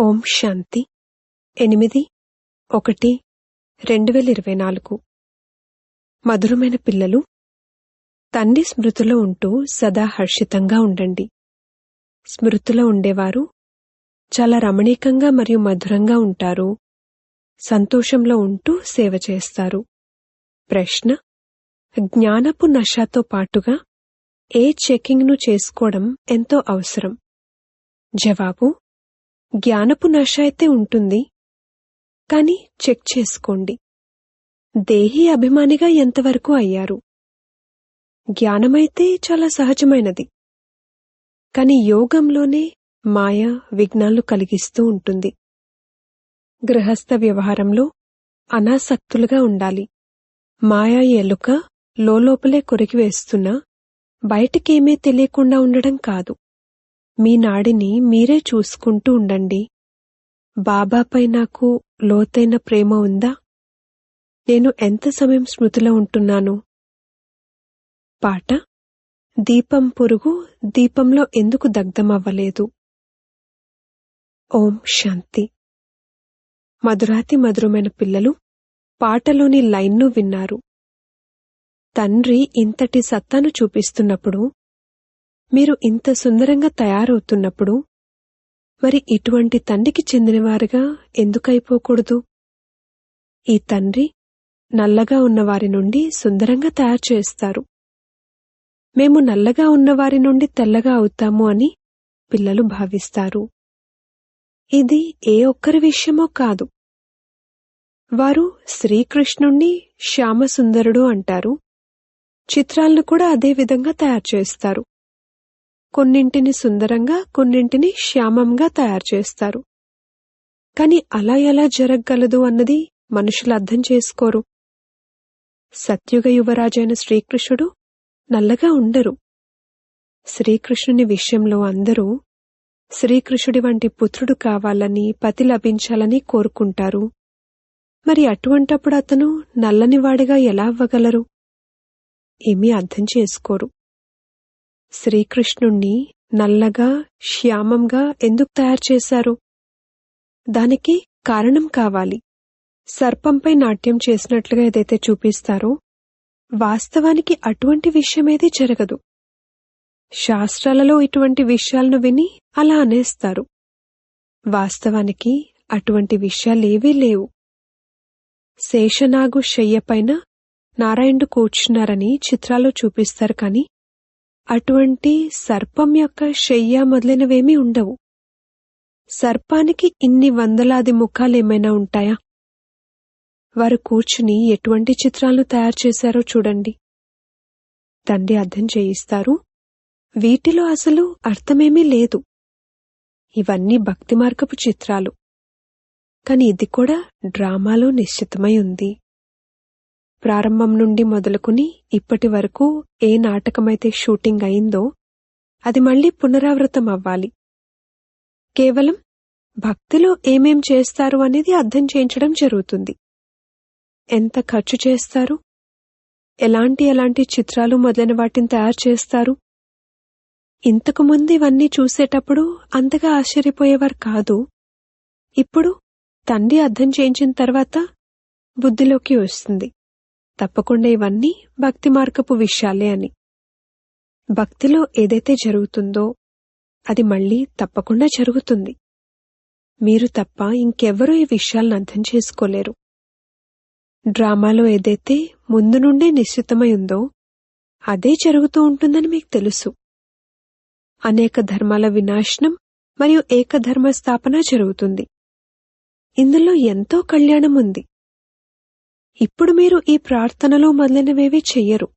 ఓం శాంతి. ఎనిమిది ఒకటి రెండు వేల ఇరవై నాలుగు. మధురమైన పిల్లలు తండ్రి స్మృతిలో ఉంటూ సదా హర్షితంగా ఉండండి. స్మృతిలో ఉండేవారు చాలా రమణీకంగా మరియు మధురంగా ఉంటారు. సంతోషంలో ఉంటూ సేవ చేస్తారు. ప్రశ్న జ్ఞానపు నషాతో పాటుగా ఏ చెకింగ్ను చేసుకోవడం ఎంతో అవసరం? జవాబు జ్ఞానపు నష అయితే ఉంటుంది. కాని చెక్ చేసుకోండి. దేహీ అభిమానిగా ఎంతవరకు అయ్యారు? జ్ఞానమైతే చాలా సహజమైనది. కాని యోగంలోనే మాయ విఘ్నాలు కలిగిస్తూ ఉంటుంది. గృహస్థ వ్యవహారంలో అనాసక్తులుగా ఉండాలి. మాయా ఎలుక లోపలే కొరికి వేస్తున్నా బయటికేమీ తెలియకుండా ఉండడం కాదు. మీ నాడిని మీరే చూసుకుంటూ ఉండండి. బాబాపై నాకు లోతైన ప్రేమ ఉందా? నేను ఎంత సమయం స్మృతిలో ఉంటున్నాను? పాట. దీపం పురుగు దీపంలో ఎందుకు దగ్ధమవ్వలేదు? ఓం శాంతి. మధురాతి మధురమైన పిల్లలు పాటలోని లైన్ను విన్నారు. తండ్రి ఇంతటి సత్తాను చూపిస్తున్నప్పుడు మీరు ఇంత సుందరంగా తయారవుతున్నప్పుడు మరి ఇటువంటి తండ్రికి చెందినవారుగా ఎందుకైపోకూడదు? ఈ తండ్రి నల్లగా ఉన్నవారి నుండి సుందరంగా తయారు చేస్తారు. మేము నల్లగా ఉన్నవారి నుండి తెల్లగా అవుతాము అని పిల్లలు భావిస్తారు. ఇది ఏ ఒక్కరి విషయమో కాదు. వారు శ్రీకృష్ణుణ్ణి శ్యామసుందరుడు అంటారు. చిత్రాలను కూడా అదే విధంగా తయారు చేస్తారు. కొన్నింటిని సుందరంగా కొన్నింటిని శ్యామంగా తయారు చేస్తారు. కాని అలా ఎలా జరగగలదు అన్నది మనుషులు అర్థం చేసుకోరు. సత్యుగ యువరాజైన శ్రీకృష్ణుడు నల్లగా ఉండరు. శ్రీకృష్ణుని విషయంలో అందరూ శ్రీకృష్ణుడి వంటి పుత్రుడు కావాలని పతి లభించాలని కోరుకుంటారు. మరి అటువంటప్పుడు అతను నల్లనివాడిగా ఎలా అవ్వగలరు? ఏమీ అర్థం చేసుకోరు. శ్రీకృష్ణుణ్ణి నల్లగా శ్యామంగా ఎందుకు తయారు చేశారు? దానికి కారణం కావాలి. సర్పంపై నాట్యం చేసినట్లుగా ఏదైతే చూపిస్తారో వాస్తవానికి అటువంటి విషయమేది జరగదు. శాస్త్రాలలో ఇటువంటి విషయాలను విని అలా అనేస్తారు. వాస్తవానికి అటువంటి విషయాలేవీ లేవు. శేషనాగు శయ్యపైన నారాయణుడు కూర్చున్నారని చిత్రాల్లో చూపిస్తారు కానీ అటువంటి సర్పం యొక్క శయ్య మొదలైనవేమీ ఉండవు. సర్పానికి ఇన్ని వందలాది ముఖాలేమైనా ఉంటాయా? వారు కూర్చుని ఎటువంటి చిత్రాలను తయారు చేశారో చూడండి. తండ్రి అర్థం చేయిస్తారు. వీటిలో అసలు అర్థమేమీ లేదు. ఇవన్నీ భక్తి మార్గపు చిత్రాలు. కాని ఇది కూడా డ్రామాలో నిశ్చితమై ఉంది. ప్రారంభం నుండి మొదలుకుని ఇప్పటి వరకు ఏ నాటకమైతే షూటింగ్ అయిందో అది మళ్ళీ పునరావృతం అవ్వాలి. కేవలం భక్తిలో ఏమేం చేస్తారు అనేది అర్థం చేయించడం జరుగుతుంది. ఎంత ఖర్చు చేస్తారు? ఎలాంటి ఎలాంటి చిత్రాలు మొదలైన వాటిని తయారు చేస్తారు? ఇంతకుముందు ఇవన్నీ చూసేటప్పుడు అంతగా ఆశ్చర్యపోయేవారు కాదు. ఇప్పుడు తండ్రి అర్థం చేయించిన తర్వాత బుద్ధిలోకి వస్తుంది. తప్పకుండా ఇవన్నీ భక్తి మార్గపు విషయాలే అని. భక్తిలో ఏదైతే జరుగుతుందో అది మళ్ళీ తప్పకుండా జరుగుతుంది. మీరు తప్ప ఇంకెవ్వరూ ఈ విషయాలను అర్థం చేసుకోలేరు. డ్రామాలో ఏదైతే ముందు నుండే నిశ్చితమై ఉందో అదే జరుగుతూ ఉంటుందని మీకు తెలుసు. అనేక ధర్మాల వినాశనం మరియు ఏకధర్మ స్థాపన జరుగుతుంది. ఇందులో ఎంతో కళ్యాణం ఉంది. ఇప్పుడు మీరు ఈ ప్రార్థనలు మొదలైనవేవీ చెయ్యరు.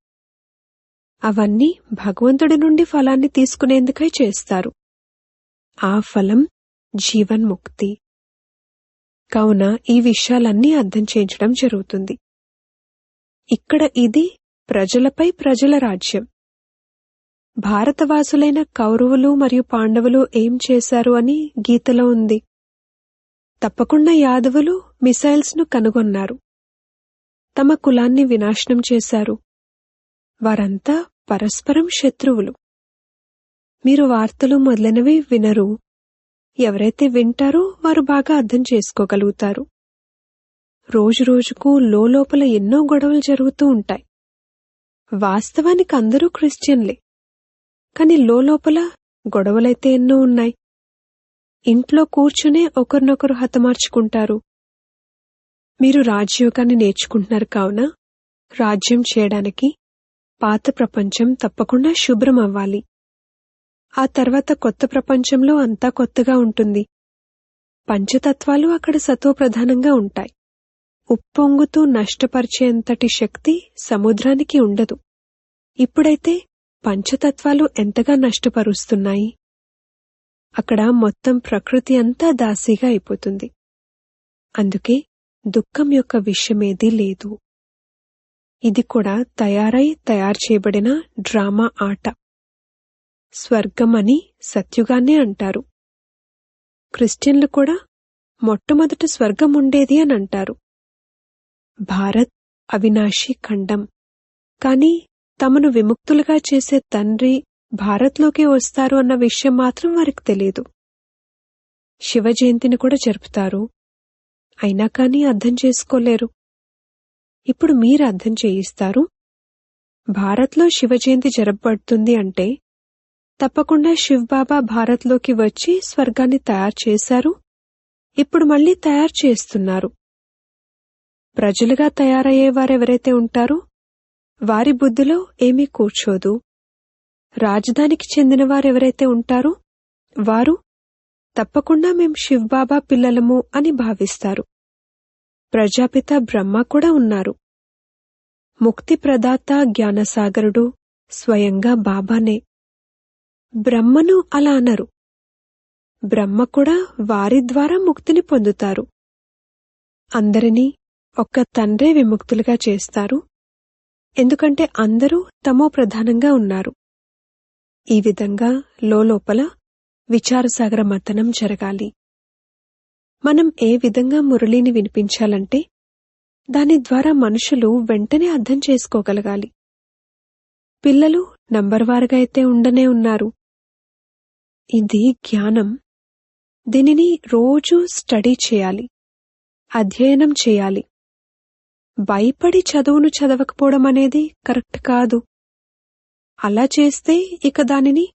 అవన్నీ భగవంతుడి నుండి ఫలాన్ని తీసుకునేందుకై చేస్తారు. ఆ ఫలం జీవన్ముక్తి. కావున ఈ విషయాలన్నీ అర్థం చేయించడం జరుగుతుంది. ఇక్కడ ఇది ప్రజలపై ప్రజల రాజ్యం. భారతవాసులైన కౌరవులు మరియు పాండవులు ఏం చేశారు అని గీతలో ఉంది. తప్పకుండా యాదవులు మిసైల్స్ను కనుగొన్నారు. తమ కులాన్ని వినాశనం చేశారు. వారంతా పరస్పరం శత్రువులు. మీరు వార్తలు మొదలైనవి వినరు. ఎవరైతే వింటారో వారు బాగా అర్థం చేసుకోగలుగుతారు. రోజురోజుకు లోపల ఎన్నో గొడవలు జరుగుతూ ఉంటాయి. వాస్తవానికి అందరూ క్రిస్టియన్లే. కాని లోపల గొడవలైతే ఎన్నో ఉన్నాయి. ఇంట్లో కూర్చునే ఒకరినొకరు హతమార్చుకుంటారు. మీరు రాజయోగాన్ని నేర్చుకుంటున్నారు కావున రాజ్యం చేయడానికి పాత ప్రపంచం తప్పకుండా శుభ్రం అవ్వాలి. ఆ తర్వాత కొత్త ప్రపంచంలో అంతా కొత్తగా ఉంటుంది. పంచతత్వాలు అక్కడ సత్వప్రధానంగా ఉంటాయి. ఉప్పొంగుతూ నష్టపరిచేంతటి శక్తి సముద్రానికి ఉండదు. ఇప్పుడైతే పంచతత్వాలు ఎంతగా నష్టపరుస్తున్నాయి? అక్కడ మొత్తం ప్రకృతి అంతా దాసీగా అయిపోతుంది. అందుకే దుఃఖం యొక్క విషయమేదీ లేదు. ఇది కూడా తయారై తయారు చేయబడిన డ్రామా ఆట. స్వర్గం అని సత్యుగానే అంటారు. క్రిస్టియన్లు కూడా మొట్టమొదట స్వర్గం ఉండేది అని అంటారు. భారత్ అవినాశి ఖండం. కాని తమను విముక్తులుగా చేసే తండ్రి భారత్లోకి వస్తారు అన్న విషయం మాత్రం వారికి తెలియదు. శివ జయంతిని కూడా జరుపుతారు. అయినా కానీ అర్థం చేసుకోలేరు. ఇప్పుడు మీరు అర్థం చేయిస్తారు? భారత్లో శివజయంతి జరపబడుతుంది అంటే తప్పకుండా శివ్బాబా భారత్లోకి వచ్చి స్వర్గాన్ని తయారు చేశారు. ఇప్పుడు మళ్ళీ తయారు చేస్తున్నారు. ప్రజలుగా తయారయ్యేవారెవరైతే ఉంటారో వారి బుద్ధిలో ఏమీ కూర్చోదు. రాజధానికి చెందిన వారెవరైతే ఉంటారో వారు తప్పకుండా మేం శివ్బాబా పిల్లలము అని భావిస్తారు. ప్రజాపిత బ్రహ్మ కూడా ఉన్నారు. ముక్తి ప్రదాత జ్ఞానసాగరుడు స్వయంగా బాబానే. బ్రహ్మను అలా అనరు. బ్రహ్మ కూడా వారి ద్వారా ముక్తిని పొందుతారు. అందరినీ ఒక్క తండ్రే విముక్తులుగా చేస్తారు. ఎందుకంటే అందరూ తమో ప్రధానంగా ఉన్నారు. ఈ విధంగా లోపల విచారసాగర మతనం జరగాలి. మనం ఏ విధంగా మురళిని వినిపించాలంటే దాని ద్వారా మనుషులు వెంటనే అర్థం చేసుకోగలగాలి. పిల్లలు నంబర్వారుగా అయితే ఉండనే ఉన్నారు. ఇది జ్ఞానం. దీనిని రోజూ స్టడీ చేయాలి. అధ్యయనం చేయాలి. భయపడి చదువును చదవకపోవడం అనేది కరెక్ట్ కాదు. అలా చేస్తే ఇక దానిని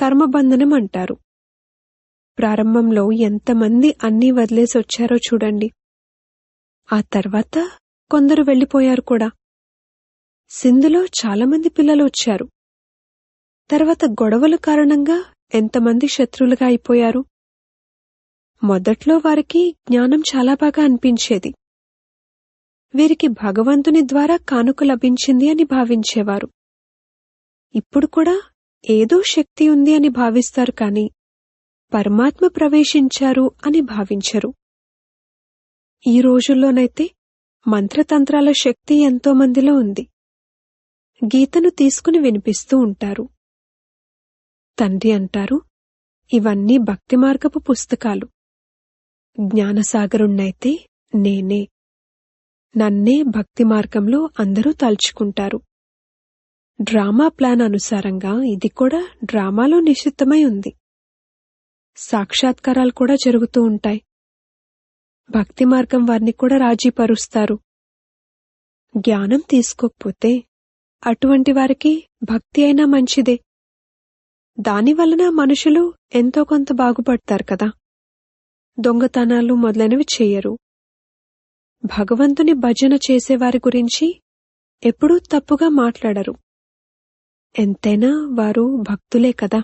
కర్మబంధనం అంటారు. ప్రారంభంలో ఎంతమంది అన్నీ వదిలేసి వచ్చారో చూడండి. ఆ తర్వాత కొందరు వెళ్ళిపోయారు కూడా. సింధులో చాలామంది పిల్లలు వచ్చారు. తర్వాత గొడవల కారణంగా ఎంతమంది శత్రువులుగా అయిపోయారు. మొదట్లో వారికి జ్ఞానం చాలా బాగా అనిపించేది. వీరికి భగవంతుని ద్వారా కానుక లభించింది అని భావించేవారు. ఇప్పుడు కూడా ఏదో శక్తి ఉంది అని భావిస్తారు కాని పరమాత్మ ప్రవేశించారు అని భావించరు. ఈ రోజుల్లోనైతే మంత్రతంత్రాల శక్తి ఎంతో మందిలో ఉంది. గీతను తీసుకుని వినిపిస్తూ ఉంటారు. తండ్రి అంటారు ఇవన్నీ భక్తి మార్గపు పుస్తకాలు. జ్ఞానసాగరుణ్ణైతే నేనే. నన్నే భక్తి మార్గంలో అందరూ తలుచుకుంటారు. డ్రామా ప్లాన్ అనుసారంగా ఇది కూడా డ్రామాలో నిషిద్ధమై ఉంది. సాక్షాత్కారాలు కూడా జరుగుతూ ఉంటాయి. భక్తి మార్గం వారిని కూడా రాజీపరుస్తారు. జ్ఞానం తీసుకోకపోతే అటువంటి వారికి భక్తి అయినా మంచిదే. దానివలన మనుషులు ఎంతో కొంత బాగుపడతారు కదా. దొంగతనాలు మొదలైనవి చెయ్యరు భగవంతుని భజన చేసేవారి గురించి ఎప్పుడూ తప్పుగా మాట్లాడరు. ఎంతైనా వారు భక్తులే కదా.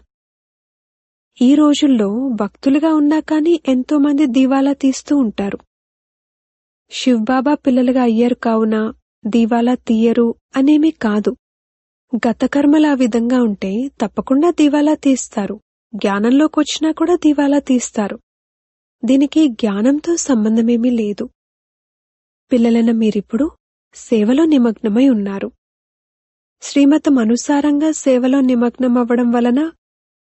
ఈ రోజుల్లో భక్తులుగా ఉన్నా కానీ ఎంతో మంది దీవాలా తీస్తూ ఉంటారు. శివ్బాబా పిల్లలుగా అయ్యారు కావున దీవాలా తీయరు అనేమీ కాదు. గత కర్మలు ఆ విధంగా ఉంటే తప్పకుండా దీవాలా తీస్తారు. జ్ఞానంలోకొచ్చినా కూడా దీవాలా తీస్తారు. దీనికి జ్ఞానంతో సంబంధమేమీ లేదు. పిల్లలైన మీరిప్పుడు సేవలో నిమగ్నమై ఉన్నారు. శ్రీమతం అనుసారంగా సేవలో నిమగ్నమవ్వడం వలన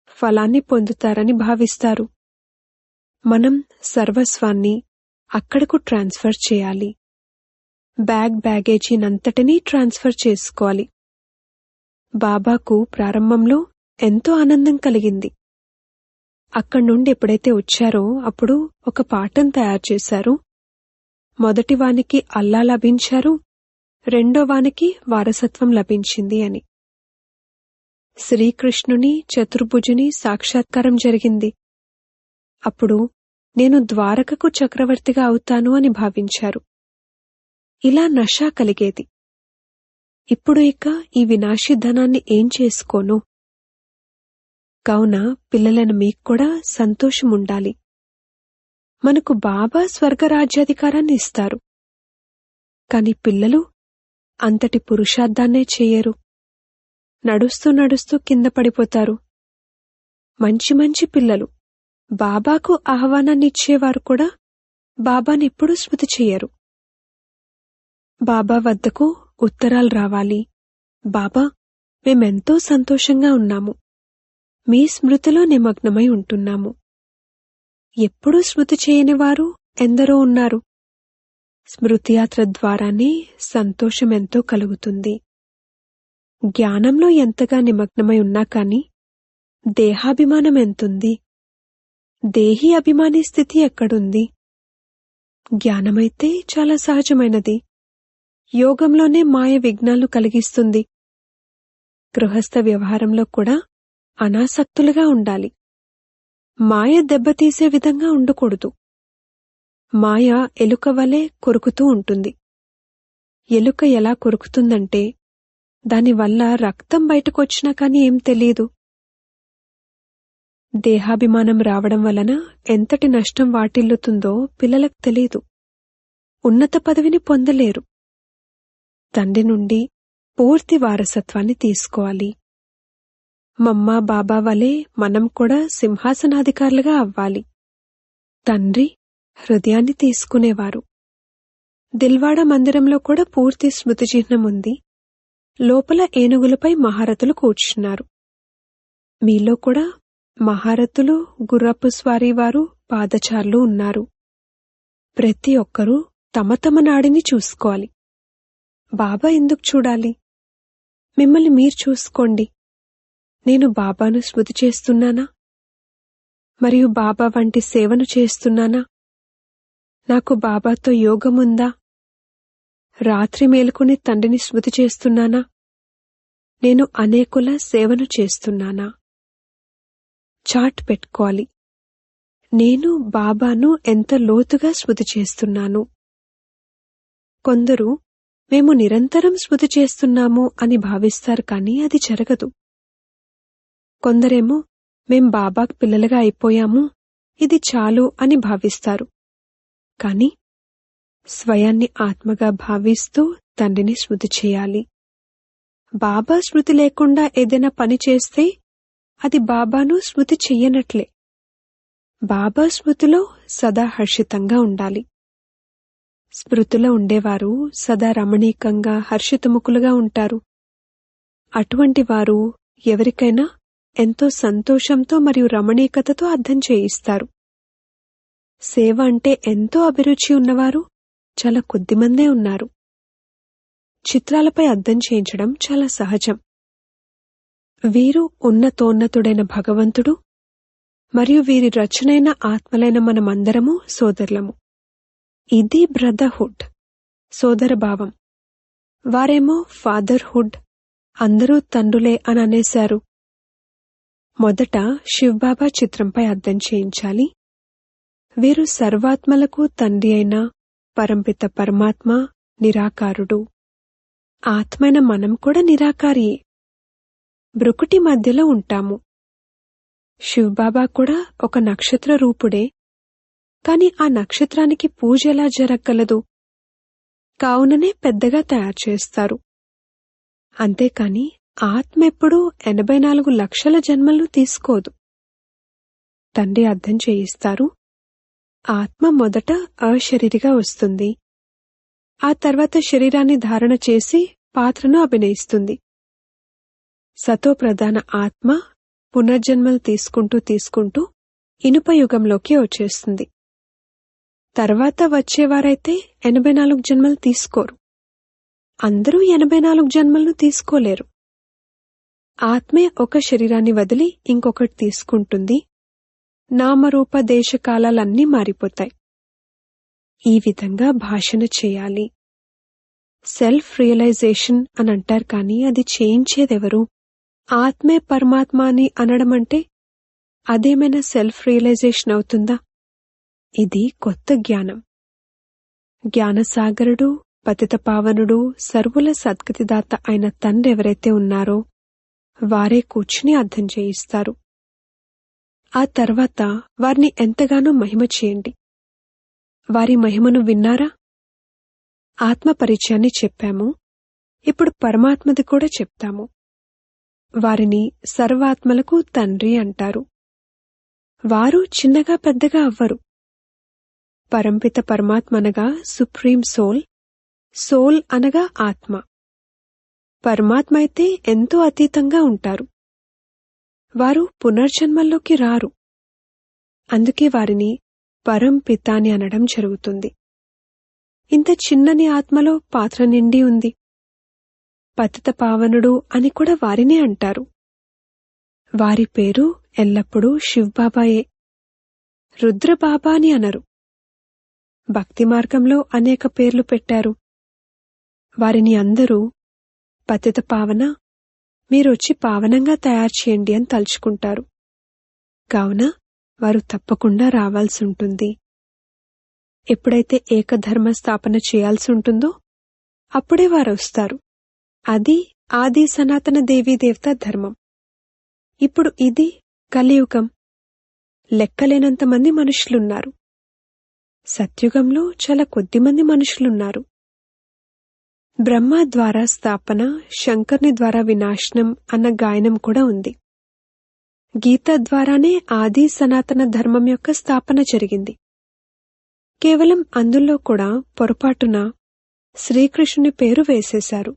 ఫలాన్ని పొందుతారని భావిస్తారు. మనం సర్వస్వాన్ని అక్కడకు ట్రాన్స్ఫర్ చేయాలి. బ్యాగ్ బ్యాగేజీనంతటినీ ట్రాన్స్ఫర్ చేసుకోవాలి. బాబాకు ప్రారంభంలో ఎంతో ఆనందం కలిగింది. అక్కడి నుండి ఎప్పుడైతే వచ్చారో అప్పుడు ఒక పాఠం తయారు చేశారు. మొదటి వానికి అల్లా లభించారు. రెండో వానికి వారసత్వం లభించింది అని. శ్రీకృష్ణుని చతుర్భుజుని సాక్షాత్కారం జరిగింది. అప్పుడు నేను ద్వారకకు చక్రవర్తిగా అవుతాను అని భావించారు. ఇలా నష కలిగేది. ఇప్పుడు ఇక ఈ వినాశి ధనాన్ని ఏం చేసుకోను? కావున పిల్లలను మీకు కూడా సంతోషం ఉండాలి మనకు బాబా స్వర్గరాజ్యాధికారాన్ని ఇస్తారు. కాని పిల్లలు అంతటి పురుషార్థాన్నే చేయరు. నడుస్తూ నడుస్తూ కింద పడిపోతారు. మంచి మంచి పిల్లలు. బాబాకు ఆహ్వానాన్నిచ్చేవారు కూడా బాబానెప్పుడూ స్మృతి చెయ్యరు. బాబా వద్దకు ఉత్తరాలు రావాలి. బాబా మేమెంతో సంతోషంగా ఉన్నాము. మీ స్మృతిలో నిమగ్నమై ఉంటున్నాము. ఎప్పుడూ స్మృతి చేయనివారు ఎందరో ఉన్నారు. స్మృతియాత్ర ద్వారానే సంతోషమెంతో కలుగుతుంది. జ్ఞానంలో ఎంతగా నిమగ్నమై ఉన్నా కాని దేహాభిమానం ఎంతుంది? దేహి అభిమాని స్థితి ఎక్కడుంది? జ్ఞానమైతే చాలా సహజమైనది. యోగంలోనే మాయ విఘ్నాలు కలిగిస్తుంది. గృహస్థ వ్యవహారంలో కూడా అనాసక్తులుగా ఉండాలి. మాయ దెబ్బతీసే విధంగా ఉండకూడదు. మాయ ఎలుక వలె కొరుకుతూ ఉంటుంది. ఎలుక ఎలా కొరుకుతుందంటే దానివల్ల రక్తం బయటకొచ్చినా కాని ఏం తెలియదు దేహాభిమానం రావడం వలన ఎంతటి నష్టం వాటిల్లుతుందో పిల్లలకు తెలియదు ఉన్నత పదవిని పొందలేరు. తండ్రి నుండి పూర్తి వారసత్వాన్ని తీసుకోవాలి. మమ్మ బాబా వలె మనం కూడా సింహాసనాధికారులుగా అవ్వాలి. తండ్రి హృదయాన్ని తీసుకునేవారు. దిల్వాడ మందిరంలో కూడా పూర్తి స్మృతి చిహ్నం ఉంది. లోపల ఏనుగులపై మహారథులు కూర్చున్నారు. మీలో కూడా మహారథులు గుర్రపు స్వారీ వారు పాదచారులు ఉన్నారు. ప్రతి ఒక్కరూ తమ తమ నాడిని చూసుకోవాలి. బాబా ఎందుకు చూడాలి? మిమ్మల్ని మీరు చూసుకోండి. నేను బాబాను స్మృతి చేస్తున్నానా? మరియు బాబా వంటి సేవను చేస్తున్నానా? నాకు బాబాతో యోగముందా రాత్రి మేలుకుని తండ్రిని స్మృతి చేస్తున్నానా? నేను అనేకుల సేవను చేస్తున్నానా? చాట్ పెట్టుకోవాలి. నేను బాబాను ఎంత లోతుగా స్మృతి చేస్తున్నాను? కొందరు మేము నిరంతరం స్మృతి చేస్తున్నాము అని భావిస్తారు కానీ అది జరగదు. కొందరేమో మేం బాబాకు పిల్లలుగా అయిపోయాము ఇది చాలు అని భావిస్తారు. కాని స్వయాన్ని ఆత్మగా భావిస్తూ తండ్రిని శృతి చేయాలి. బాబా స్మృతి లేకుండా ఏదైనా పని చేస్తే అది బాబాను స్మృతి చెయ్యనట్లే. బాబా స్మృతిలో సదా హర్షితంగా ఉండాలి. స్మృతిలో ఉండేవారు సదా రమణీకంగా హర్షితముఖులుగా ఉంటారు. అటువంటి వారు ఎవరికైనా ఎంతో సంతోషంతో మరియు రమణీకతతో అర్థం చేయిస్తారు. సేవ అంటే ఎంతో అభిరుచి ఉన్నవారు చాలా కొద్దిమందే ఉన్నారు. చిత్రాలపై అర్థం చేయించడం చాలా సహజం. వీరు ఉన్నతోన్నతుడైన భగవంతుడు మరియు వీరి రచనైన ఆత్మలైన మనమందరము సోదరులము. ఇది బ్రదర్హుడ్ సోదరభావం వారేమో ఫాదర్హుడ్ అందరూ తండ్రులే అని అనేశారు. మొదట శివ్బాబా చిత్రంపై అర్థం చేయించాలి. వీరు సర్వాత్మలకు తండ్రి అయిన పరంపిత పరమాత్మ నిరాకారుడు. ఆత్మైన మనం కూడా నిరాకారియే బ్రుకుటి మధ్యలో ఉంటాము. శివబాబా కూడా ఒక నక్షత్ర రూపుడే. కాని ఆ నక్షత్రానికి పూజ ఎలా జరగగలదు? కావుననే పెద్దగా తయారు చేస్తారు. అంతేకాని ఆత్మ ఎప్పుడూ ఎనభై నాలుగు లక్షల జన్మలను తీసుకోదు. తండ్రి అర్థం చేయిస్తారు ఆత్మ మొదట అశరీరిగా వస్తుంది. ఆ తర్వాత శరీరాన్ని ధారణ చేసి పాత్రను అభినయిస్తుంది. సతో ప్రధాన ఆత్మ పునర్జన్మలు తీసుకుంటూ తీసుకుంటూ ఇనుప యుగంలోకి వచ్చేస్తుంది. తర్వాత వచ్చేవారైతే ఎనభై నాలుగు జన్మలు తీసుకోరు. అందరూ ఎనభై నాలుగు జన్మలను తీసుకోలేరు. ఆత్మే ఒక శరీరాన్ని వదిలి ఇంకొకటి తీసుకుంటుంది. నామరూప దేశకాలన్నీ మారిపోతాయి. ఈ విధంగా భాషణ చేయాలి. సెల్ఫ్ రియలైజేషన్ అని అంటారు కానీ అది చేయించేదెవరు? ఆత్మే పరమాత్మ అని అనడం అంటే అదేమైనా సెల్ఫ్ రియలైజేషన్ అవుతుందా? ఇది కొత్త జ్ఞానం. జ్ఞానసాగరుడు పతిత పావనుడు సర్వుల సద్గతిదాత అయిన తండ్రి ఎవరైతే ఉన్నారో వారే కూర్చుని అర్థం చేయిస్తారు. ఆ తర్వాత వారిని ఎంతగానో మహిమ చేయండి. వారి మహిమను విన్నారా? ఆత్మ పరిచయాన్ని చెప్పాము. ఇప్పుడు పరమాత్మది కూడా చెప్తాము. వారిని సర్వాత్మలకు తండ్రి అంటారు. వారు చిన్నగా పెద్దగా అవ్వరు. పరంపిత పరమాత్మ అనగా సుప్రీం సోల్ సోల్ అనగా ఆత్మ. పరమాత్మ అయితే ఎంతో అతీతంగా ఉంటారు. వారు పునర్జన్మల్లోకి రారు. అందుకే వారిని పరంపిత అని అనడం జరుగుతుంది. ఇంత చిన్నని ఆత్మలో పాత్ర నిండి ఉంది. పతిత పావనుడు అని కూడా వారినే అంటారు. వారి పేరు ఎల్లప్పుడూ శివ్బాబాయే. రుద్రబాబా అని అనరు. భక్తి మార్గంలో అనేక పేర్లు పెట్టారు. వారిని అందరూ పతిత పావన మీరొచ్చి పావనంగా తయారు చేయండి అని తలుచుకుంటారు. కావున వారు తప్పకుండా రావాల్సి ఉంటుంది. ఎప్పుడైతే ఏకధర్మ స్థాపన చేయాల్సి ఉంటుందో అప్పుడే వారు వస్తారు. అది ఆది సనాతన దేవీ దేవత ధర్మం. ఇప్పుడు ఇది కలియుగం. లెక్కలేనంతమంది మనుషులున్నారు. సత్యుగంలో చాలా కొద్దిమంది మనుషులున్నారు. బ్రహ్మ ద్వారా స్థాపన శంకర్ని ద్వారా వినాశనం అన్న గాయనం కూడా ఉంది. గీత ద్వారానే ఆది సనాతన ధర్మం యొక్క స్థాపన జరిగింది. కేవలం అందులో కూడా పొరపాటున శ్రీకృష్ణుని పేరు వేసేశారు.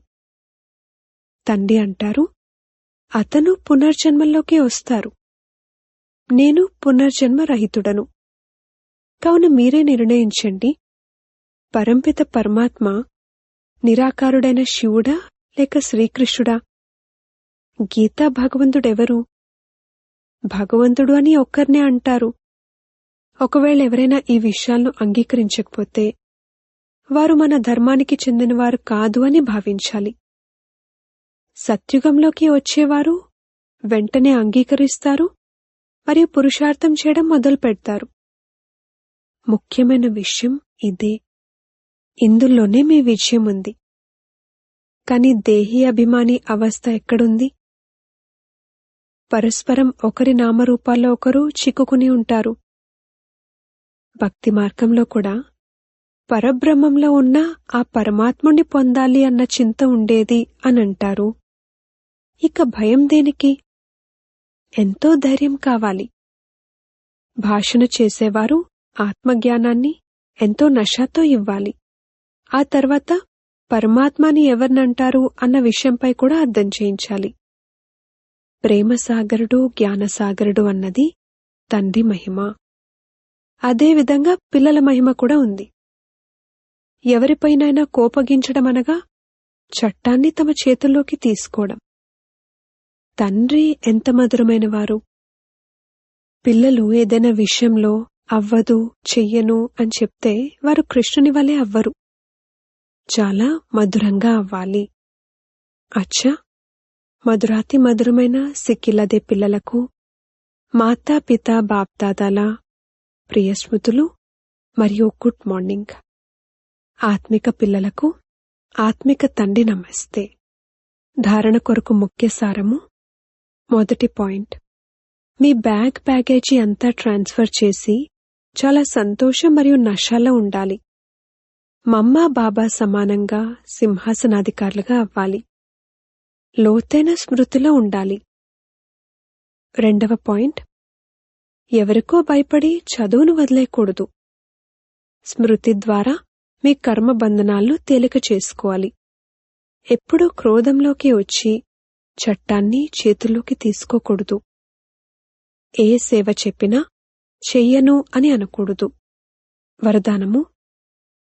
తండ్రి అంటారు అతను పునర్జన్మల్లోకి వస్తారు. నేను పునర్జన్మ రహితుడను కావున మీరే నిర్ణయించండి. పరంపిత పరమాత్మ నిరాకారుడైన శివుడా లేక శ్రీకృష్ణుడా? గీతా భగవంతుడెవరు? భగవంతుడు అని ఒక్కరినే అంటారు. ఒకవేళ ఎవరైనా ఈ విషయాలను అంగీకరించకపోతే వారు మన ధర్మానికి చెందినవారు కాదు అని భావించాలి. సత్యుగంలోకి వచ్చేవారు వెంటనే అంగీకరిస్తారు మరియు పురుషార్థం చేయడం మొదలు పెడతారు ముఖ్యమైన విషయం ఇదే. ఇందులోనే మీ విజయం ఉంది కాని దేహీ అభిమాని అవస్థ ఎక్కడుంది? పరస్పరం ఒకరి నామరూపాల్లో ఒకరు చిక్కుకుని ఉంటారు. భక్తి మార్గంలో కూడా పరబ్రహ్మంలో ఉన్న ఆ పరమాత్ముణ్ణి పొందాలి అన్న చింత ఉండేది అని అంటారు ఇక భయం దేనికి? ఎంతో ధైర్యం కావాలి. భాషణ చేసేవారు ఆత్మజ్ఞానాన్ని ఎంతో నషాతో ఇవ్వాలి. ఆ తర్వాత పరమాత్మని ఎవరినంటారు అన్న విషయంపై కూడా అర్థం చేయించాలి. ప్రేమసాగరుడు జ్ఞానసాగరుడు అన్నది తండ్రి మహిమ. అదేవిధంగా పిల్లల మహిమ కూడా ఉంది. ఎవరిపైనైనా కోపగించడం అనగా చట్టాన్ని తమ చేతుల్లోకి తీసుకోవడం. తండ్రి ఎంత మధురమైన వారు పిల్లలు ఏదైనా విషయంలో అవ్వదు చెయ్యను అని చెప్తే వారు కృష్ణుని వలె అవ్వరు. చాలా మధురంగా అవ్వాలి. అచ్చా! మధురాతి మధురమైన సిక్కిలదే పిల్లలకు మాతా పిత బాప్దాదాల ప్రియ స్మృతులు మరియు గుడ్ మార్నింగ్. ఆత్మిక పిల్లలకు ఆత్మిక తండ్రి నమస్తే. ధారణ కొరకు ముఖ్య సారము మొదటి పాయింట్. మీ బ్యాగ్ ప్యాకేజీ అంతా ట్రాన్స్ఫర్ చేసి చాలా సంతోషం మరియు నషాలో ఉండాలి. మమ్మా బాబా సమానంగా సింహాసనాధికారులుగా అవ్వాలి. లోతైన స్మృతిలో ఉండాలి. రెండవ పాయింట్. ఎవరికో భయపడి చదువును వదిలేయకూడదు స్మృతి ద్వారా మీ కర్మ బంధనాలను తేలిక చేసుకోవాలి. ఎప్పుడూ క్రోధంలోకి వచ్చి చట్టాన్ని చేతుల్లోకి తీసుకోకూడదు. ఏ సేవ చెప్పినా చెయ్యను అని అనకూడదు. వరదానము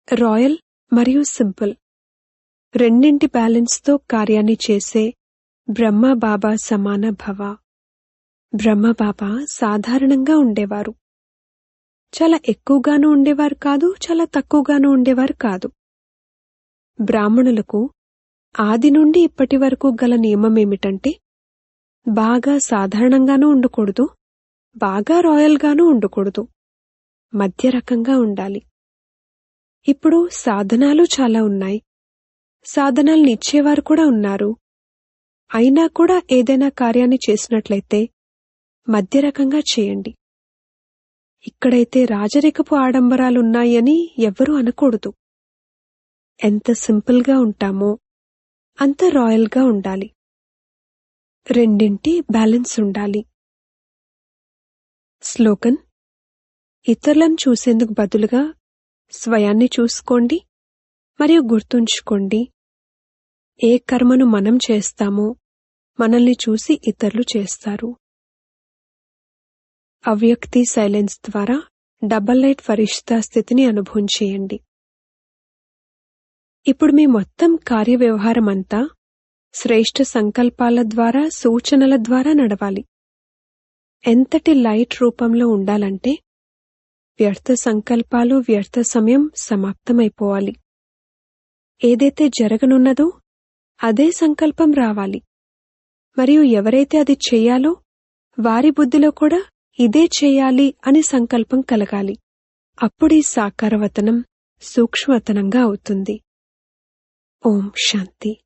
రాయల్ మరియు సింపుల్. రెండింటి బ్యాలెన్స్తో కార్యాన్ని చేసే బ్రహ్మ బాబా సమాన భవ. బ్రహ్మబాబా సాధారణంగా ఉండేవారు. చాలా ఎక్కువగానూ ఉండేవారు కాదు చాలా తక్కువగానూ ఉండేవారు కాదు. బ్రాహ్మణులకు ఆది నుండి ఇప్పటి వరకు గల నియమమేమిటంటే బాగా సాధారణంగానూ ఉండకూడదు బాగా రాయల్గానూ ఉండకూడదు. మధ్య రకంగా ఉండాలి. ఇప్పుడు సాధనాలు చాలా ఉన్నాయి. సాధనాల్ని ఇచ్చేవారు కూడా ఉన్నారు. అయినా కూడా ఏదైనా కార్యాన్ని చేసినట్లయితే మధ్య రకంగా చేయండి. ఇక్కడైతే రాజరికపు ఆడంబరాలున్నాయని ఎవ్వరూ అనకూడదు. ఎంత సింపుల్గా ఉంటామో అంత రాయల్గా ఉండాలి. రెండింటి బ్యాలెన్స్ ఉండాలి. స్లోగన్ ఇతరులను చూసేందుకు బదులుగా స్వయాన్ని చూసుకోండి మరియు గుర్తుంచుకోండి. ఏ కర్మను మనం చేస్తామో మనల్ని చూసి ఇతరులు చేస్తారు. అవ్యక్తి సైలెన్స్ ద్వారా డబల్ లైట్ ఫరిష్తా స్థితిని అనుభవం చేయండి ఇప్పుడు మీ మొత్తం కార్యవ్యవహారం అంతా శ్రేష్ఠ సంకల్పాల ద్వారా సూచనల ద్వారా నడవాలి. ఎంతటి లైట్ రూపంలో ఉండాలంటే వ్యర్థ సంకల్పాలు వ్యర్థ సమయం సమాప్తమైపోవాలి. ఏదైతే జరగనున్నదో అదే సంకల్పం రావాలి. మరియు ఎవరైతే అది చెయ్యాలో వారి బుద్ధిలో కూడా ఇదే చేయాలి అని సంకల్పం కలగాలి. అప్పుడీ సాకారవతనం సూక్ష్మవతనంగా అవుతుంది. ఓం శాంతి.